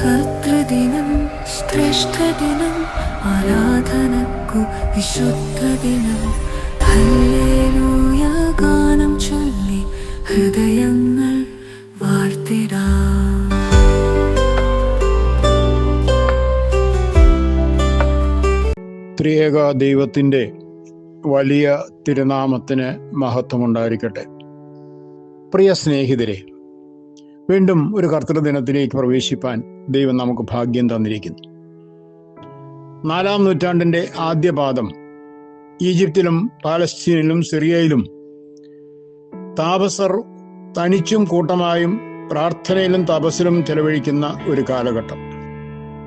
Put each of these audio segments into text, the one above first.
കർത്തൃദിനം ശ്രേഷ്ഠദിനം ആരാധനക്കു വിശുദ്ധദിനം. Hallelujah ഗാനം ചൊല്ലി ഹൃദയങ്ങൾ വാഴ്ത്തിടാം. ത്രിയേക ദൈവത്തിന്റെ വലിയ തിരുനാമത്തിന് മഹത്വമുണ്ടായിരിക്കട്ടെ. പ്രിയ സ്നേഹിതരെ വീണ്ടും ഒരു കർത്തൃദിനത്തിലേക്ക് പ്രവേശിപ്പാൻ ദൈവം നമുക്ക് ഭാഗ്യം തന്നിരിക്കുന്നു. നാലാം നൂറ്റാണ്ടിന്റെ ആദ്യ പാദം ഈജിപ്തിലും പാലസ്തീനിലും സിറിയയിലും താപസർ തനിച്ചും കൂട്ടമായും പ്രാർത്ഥനയിലും തപസ്സിലും ചെലവഴിക്കുന്ന ഒരു കാലഘട്ടം.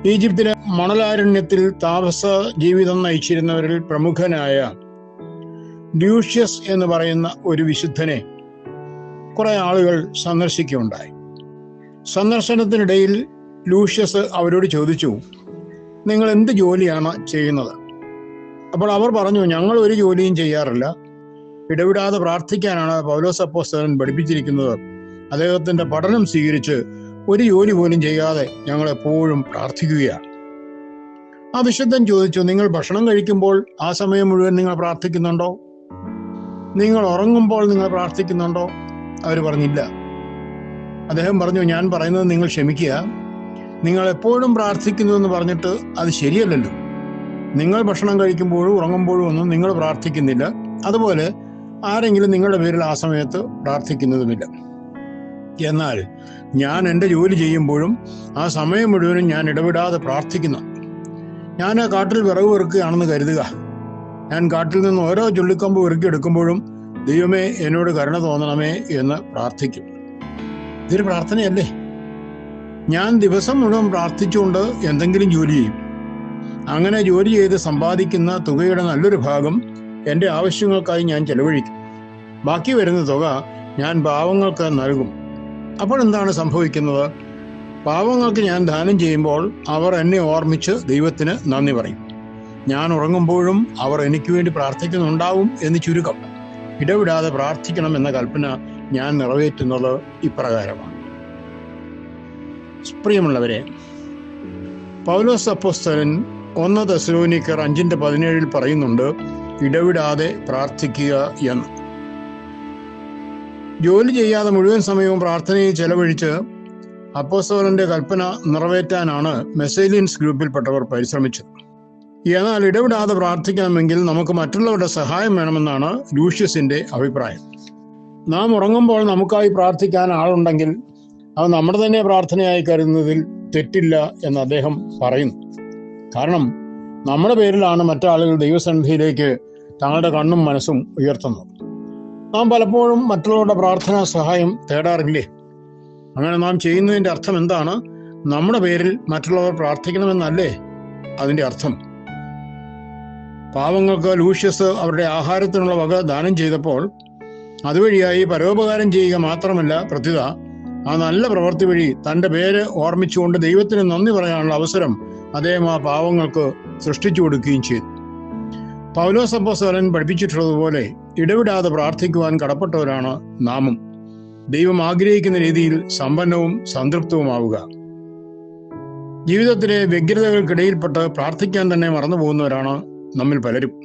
ഈജിപ്തിലെ മണലാരണ്യത്തിൽ താപസ ജീവിതം നയിച്ചിരുന്നവരിൽ പ്രമുഖനായ ഡ്യൂഷ്യസ് എന്ന് പറയുന്ന ഒരു വിശുദ്ധനെ കുറെ ആളുകൾ സന്ദർശിക്കുകയുണ്ടായി. സന്ദർശനത്തിനിടയിൽ ലൂഷ്യസ് അവരോട് ചോദിച്ചു നിങ്ങൾ എന്ത് ജോലിയാണ് ചെയ്യുന്നത്? അപ്പോൾ അവർ പറഞ്ഞു ഞങ്ങൾ ഒരു ജോലിയും ചെയ്യാറില്ല. ഇടവിടാതെ പ്രാർത്ഥിക്കാനാണ് പൗലോസ് അപ്പോസ്തലൻ പഠിപ്പിച്ചിരിക്കുന്നത്. അദ്ദേഹത്തിന്റെ പഠനം സ്വീകരിച്ച് ഒരു ജോലി പോലും ചെയ്യാതെ ഞങ്ങൾ എപ്പോഴും പ്രാർത്ഥിക്കുകയാണ്. ആ വിശുദ്ധൻ ചോദിച്ചു നിങ്ങൾ ഭക്ഷണം കഴിക്കുമ്പോൾ ആ സമയം മുഴുവൻ നിങ്ങൾ പ്രാർത്ഥിക്കുന്നുണ്ടോ? നിങ്ങൾ ഉറങ്ങുമ്പോൾ നിങ്ങൾ പ്രാർത്ഥിക്കുന്നുണ്ടോ? അവർ പറഞ്ഞില്ല. അദ്ദേഹം പറഞ്ഞു ഞാൻ പറയുന്നത് നിങ്ങൾ ക്ഷമിക്കുക. നിങ്ങൾ എപ്പോഴും പ്രാർത്ഥിക്കുന്നു എന്ന് പറഞ്ഞിട്ട് അത് ശരിയല്ലല്ലോ. നിങ്ങൾ ഭക്ഷണം കഴിക്കുമ്പോഴും ഉറങ്ങുമ്പോഴും ഒന്നും നിങ്ങൾ പ്രാർത്ഥിക്കുന്നില്ല. അതുപോലെ ആരെങ്കിലും നിങ്ങളുടെ പേരിൽ ആ സമയത്ത് പ്രാർത്ഥിക്കുന്നതുമില്ല. എന്നാൽ ഞാൻ എന്റെ ജോലി ചെയ്യുമ്പോഴും ആ സമയം മുഴുവനും ഞാൻ ഇടപെടാതെ പ്രാർത്ഥിക്കുന്നു. ഞാൻ ആ കാട്ടിൽ വിറവ് വെറുക്കുകയാണെന്ന് കരുതുക. ഞാൻ കാട്ടിൽ നിന്ന് ഓരോ ചുള്ളിക്കമ്പ് വെറുക്കിയെടുക്കുമ്പോഴും ദൈവമേ എന്നോട് കരുണ തോന്നണമേ എന്ന് പ്രാർത്ഥിക്കും. ഇതൊരു പ്രാർത്ഥനയല്ലേ? ഞാൻ ദിവസം മുഴുവൻ പ്രാർത്ഥിച്ചുകൊണ്ട് എന്തെങ്കിലും ജോലി ചെയ്യും. അങ്ങനെ ജോലി ചെയ്ത് സമ്പാദിക്കുന്ന തുകയുടെ നല്ലൊരു ഭാഗം എന്റെ ആവശ്യങ്ങൾക്കായി ഞാൻ ചെലവഴിക്കും. ബാക്കി വരുന്ന തുക ഞാൻ പാവങ്ങൾക്ക് നൽകും. അപ്പോൾ എന്താണ് സംഭവിക്കുന്നത്? പാവങ്ങൾക്ക് ഞാൻ ദാനം ചെയ്യുമ്പോൾ അവർ എന്നെ ഓർമ്മിച്ച് ദൈവത്തിന് നന്ദി പറയും. ഞാൻ ഉറങ്ങുമ്പോഴും അവർ എനിക്ക് വേണ്ടി പ്രാർത്ഥിക്കുന്നുണ്ടാവും എന്ന് ചുരുക്കം. ഇടവിടാതെ പ്രാർത്ഥിക്കണം എന്ന കൽപ്പന ഞാൻ നിറവേറ്റുന്നത് ഇപ്രകാരമാണ്. പ്രിയമുള്ളവരെ പൗലോസ് അപ്പോസ്തലൻ ഒന്ന് ദശലോനിക്കർ അഞ്ചിന്റെ പതിനേഴിൽ പറയുന്നുണ്ട് ഇടവിടാതെ പ്രാർത്ഥിക്കുക എന്ന്. ജോലി ചെയ്യാതെ മുഴുവൻ സമയവും പ്രാർത്ഥനയിൽ ചെലവഴിച്ച് അപ്പോസ്തോലന്റെ കൽപ്പന നിറവേറ്റാനാണ് മെസേലിയൻസ് ഗ്രൂപ്പിൽപ്പെട്ടവർ പരിശ്രമിച്ചത്. എന്നാൽ ഇടവിടാതെ പ്രാർത്ഥിക്കണമെങ്കിൽ നമുക്ക് മറ്റുള്ളവരുടെ സഹായം വേണമെന്നാണ് ലൂഷ്യസിന്റെ അഭിപ്രായം. നാം ഉറങ്ങുമ്പോൾ നമുക്കായി പ്രാർത്ഥിക്കാൻ ആളുണ്ടെങ്കിൽ അത് നമ്മുടെ തന്നെ പ്രാർത്ഥനയായി കരുതുന്നതിൽ തെറ്റില്ല എന്ന് അദ്ദേഹം പറയുന്നു. കാരണം നമ്മുടെ പേരിലാണ് മറ്റാളുകൾ ദൈവസന്നിധിയിലേക്ക് തങ്ങളുടെ കണ്ണും മനസ്സും ഉയർത്തുന്നത്. നാം പലപ്പോഴും മറ്റുള്ളവരുടെ പ്രാർത്ഥനാ സഹായം തേടാറില്ലേ? അങ്ങനെ നാം ചെയ്യുന്നതിന്റെ അർത്ഥം എന്താണ്? നമ്മുടെ പേരിൽ മറ്റുള്ളവർ പ്രാർത്ഥിക്കണമെന്നല്ലേ അതിന്റെ അർത്ഥം? പാവങ്ങൾക്ക് ലൂഷ്യസ് അവരുടെ ആഹാരത്തിനുള്ള വക ദാനം ചെയ്തപ്പോൾ അതുവഴിയായി പരോപകാരം ചെയ്യുക മാത്രമല്ല പ്രത്യുത ആ നല്ല പ്രവൃത്തി വഴി തന്റെ പേര് ഓർമ്മിച്ചുകൊണ്ട് ദൈവത്തിന് നന്ദി പറയാനുള്ള അവസരം അദ്ദേഹം ആ പാവങ്ങൾക്ക് സൃഷ്ടിച്ചു കൊടുക്കുകയും ചെയ്തു. പൗലോസ് അപ്പോസ്തലൻ പഠിപ്പിച്ചിട്ടുള്ളതുപോലെ ഇടവിടാതെ പ്രാർത്ഥിക്കുവാൻ കടപ്പെട്ടവരാണ് നാമും. ദൈവം ആഗ്രഹിക്കുന്ന രീതിയിൽ സമ്പന്നവും സംതൃപ്തവുമാവുക. ജീവിതത്തിലെ വ്യഗ്രതകൾക്കിടയിൽപ്പെട്ട് പ്രാർത്ഥിക്കാൻ തന്നെ മറന്നു പോകുന്നവരാണ് നമ്മിൽ പലരും.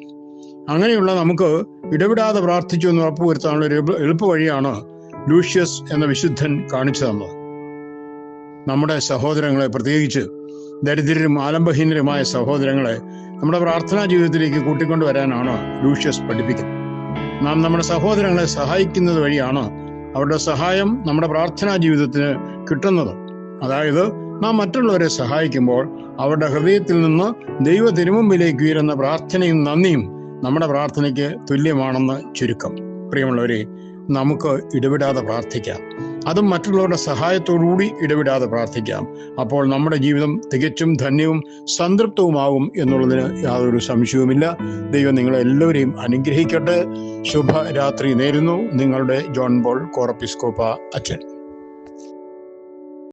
അങ്ങനെയുള്ള നമുക്ക് ഇടപെടാതെ പ്രാർത്ഥിച്ചു എന്ന് ഉറപ്പുവരുത്താനുള്ള ഒരു എളുപ്പ- വഴിയാണ് ലൂഷ്യസ് എന്ന വിശുദ്ധൻ കാണിച്ചു തന്നത്. നമ്മുടെ സഹോദരങ്ങളെ പ്രത്യേകിച്ച് ദരിദ്രരും ആലംബഹീനരുമായ സഹോദരങ്ങളെ നമ്മുടെ പ്രാർത്ഥനാ ജീവിതത്തിലേക്ക് കൂട്ടിക്കൊണ്ടുവരാനാണ് ലൂഷ്യസ് പഠിപ്പിക്കുന്നത്. നാം നമ്മുടെ സഹോദരങ്ങളെ സഹായിക്കുന്നത് വഴിയാണ് അവരുടെ സഹായം നമ്മുടെ പ്രാർത്ഥനാ ജീവിതത്തിന് കിട്ടുന്നത്. അതായത് നാം മറ്റുള്ളവരെ സഹായിക്കുമ്പോൾ അവരുടെ ഹൃദയത്തിൽ നിന്ന് ദൈവ തിരുമുമ്പിലേക്ക് ഉയരുന്ന പ്രാർത്ഥനയും നന്ദിയും നമ്മുടെ പ്രാർത്ഥനയ്ക്ക് തുല്യമാണെന്ന് ചുരുക്കം. പ്രിയമുള്ളവരെ നമുക്ക് ഇടപെടാതെ പ്രാർത്ഥിക്കാം. അതും മറ്റുള്ളവരുടെ സഹായത്തോടുകൂടി ഇടപെടാതെ പ്രാർത്ഥിക്കാം. അപ്പോൾ നമ്മുടെ ജീവിതം തികച്ചും ധന്യവും സംതൃപ്തവുമാകും എന്നുള്ളതിന് യാതൊരു സംശയവുമില്ല. ദൈവം നിങ്ങളെല്ലാവരെയും അനുഗ്രഹിക്കട്ടെ. ശുഭരാത്രി നേരുന്നു. നിങ്ങളുടെ ജോൺ ബോൾ കോറപ്പിസ്കോപ്പ അച്ഛൻ.